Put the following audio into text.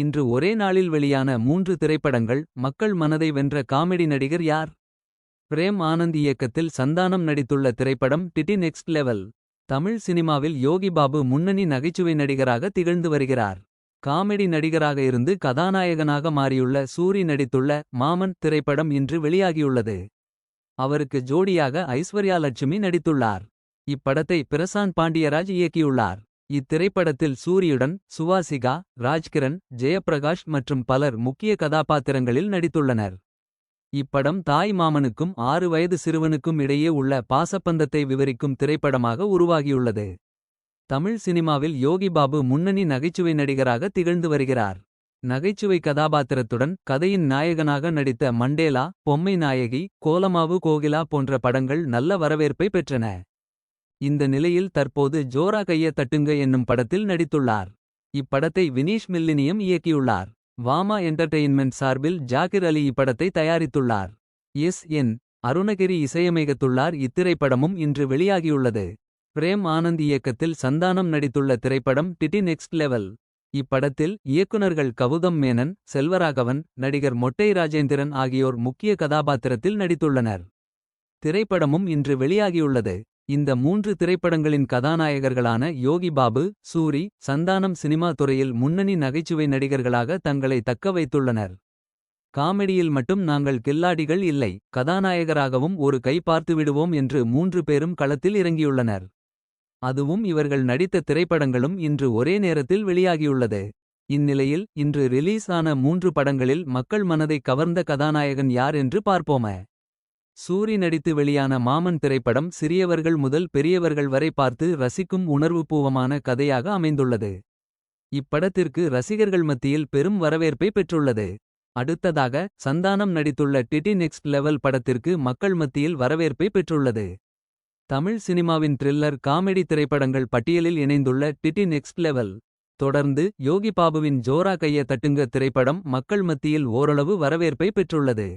இன்று ஒரே நாளில் வெளியான மூன்று திரைப்படங்கள் மக்கள் மனதை வென்ற காமெடி நடிகர் யார்? பிரேம் ஆனந்த் இயக்கத்தில் சந்தானம் நடித்துள்ள திரைப்படம் டிடி நெக்ஸ்ட் லெவல். தமிழ் சினிமாவில் யோகி பாபு முன்னணி நகைச்சுவை நடிகராக திகழ்ந்து வருகிறார். காமெடி நடிகராக இருந்து கதாநாயகனாக மாறியுள்ள சூரி நடித்துள்ள மாமன் திரைப்படம் இன்று வெளியாகியுள்ளது. அவருக்கு ஜோடியாக ஐஸ்வர்யா லட்சுமி நடித்துள்ளார். இப்படத்தை பிரசாந்த் பாண்டியராஜ் இயக்கியுள்ளார். இத்திரைப்படத்தில் சூரியுடன் சுவாசிகா ராஜ்கிரண் ஜெயப்பிரகாஷ் மற்றும் பலர் முக்கிய கதாபாத்திரங்களில் நடித்துள்ளனர். இப்படம் தாய் மாமனுக்கும் ஆறு வயது சிறுவனுக்கும் இடையே உள்ள பாசப்பந்தத்தை விவரிக்கும் திரைப்படமாக உருவாகியுள்ளது. தமிழ் சினிமாவில் யோகி பாபு முன்னணி நகைச்சுவை நடிகராக திகழ்ந்து வருகிறார். நகைச்சுவை கதாபாத்திரத்துடன் கதையின் நாயகனாக நடித்த மண்டேலா பொம்மை நாயகி கோலமாவு கோகிலா போன்ற படங்கள் நல்ல வரவேற்பை பெற்றன. இந்த நிலையில் தற்போது ஜோரா கைய தட்டுங்க என்னும் படத்தில் நடித்துள்ளார். இப்படத்தை வினீஷ் மில்லினியம் இயக்கியுள்ளார். வாமா என்டர்டெயின்மெண்ட் சார்பில் ஜாகிர் அலி இப்படத்தை தயாரித்துள்ளார். எஸ். என். அருணகிரி இசையமைகத்துள்ளார் இத்திரைப்படமும் இன்று வெளியாகியுள்ளது. பிரேம் ஆனந்த் இயக்கத்தில் சந்தானம் நடித்துள்ள திரைப்படம் டிடி நெக்ஸ்ட் லெவல். இப்படத்தில் இயக்குனர்கள் கவுதம் மேனன் செல்வராகவன் நடிகர் மொட்டை ராஜேந்திரன் ஆகியோர் முக்கிய கதாபாத்திரத்தில் நடித்துள்ளனர். திரைப்படமும் இன்று வெளியாகியுள்ளது. இந்த மூன்று திரைப்படங்களின் கதாநாயகர்களான யோகி பாபு சூரி சந்தானம் சினிமா துறையில் முன்னணி நகைச்சுவை நடிகர்களாக தங்களை தக்க வைத்துள்ளனர். காமெடியில் மட்டும் நாங்கள் கில்லாடிகள் இல்லை கதாநாயகராகவும் ஒரு கை பார்த்து விடுவோம் என்று மூன்று பேரும் களத்தில் இறங்கியுள்ளனர். அதுவும் இவர்கள் நடித்த திரைப்படங்களும் இன்று ஒரே நேரத்தில் வெளியாகியுள்ளது. இந்நிலையில் இன்று ரிலீஸ் ஆன மூன்று படங்களில் மக்கள் மனதை கவர்ந்த கதாநாயகன் யார் என்று பார்ப்போம. சூரி நடித்து வெளியான மாமன் திரைப்படம் சிறியவர்கள் முதல் பெரியவர்கள் வரை பார்த்து ரசிக்கும் உணர்வுபூர்வமான கதையாக அமைந்துள்ளது. இப்படத்திற்கு ரசிகர்கள் மத்தியில் பெரும் வரவேற்பை பெற்றுள்ளது. அடுத்ததாக சந்தானம் நடித்துள்ள டிடி நெக்ஸ்ட் லெவல் படத்திற்கு மக்கள் மத்தியில் வரவேற்பை பெற்றுள்ளது. தமிழ் சினிமாவின் த்ரில்லர் காமெடி திரைப்படங்கள் பட்டியலில் இணைந்துள்ள டிடி நெக்ஸ்ட் லெவல். தொடர்ந்து யோகி பாபுவின் ஜோரா கைய தட்டுங்க திரைப்படம் மக்கள் மத்தியில் ஓரளவு வரவேற்பை பெற்றுள்ளது.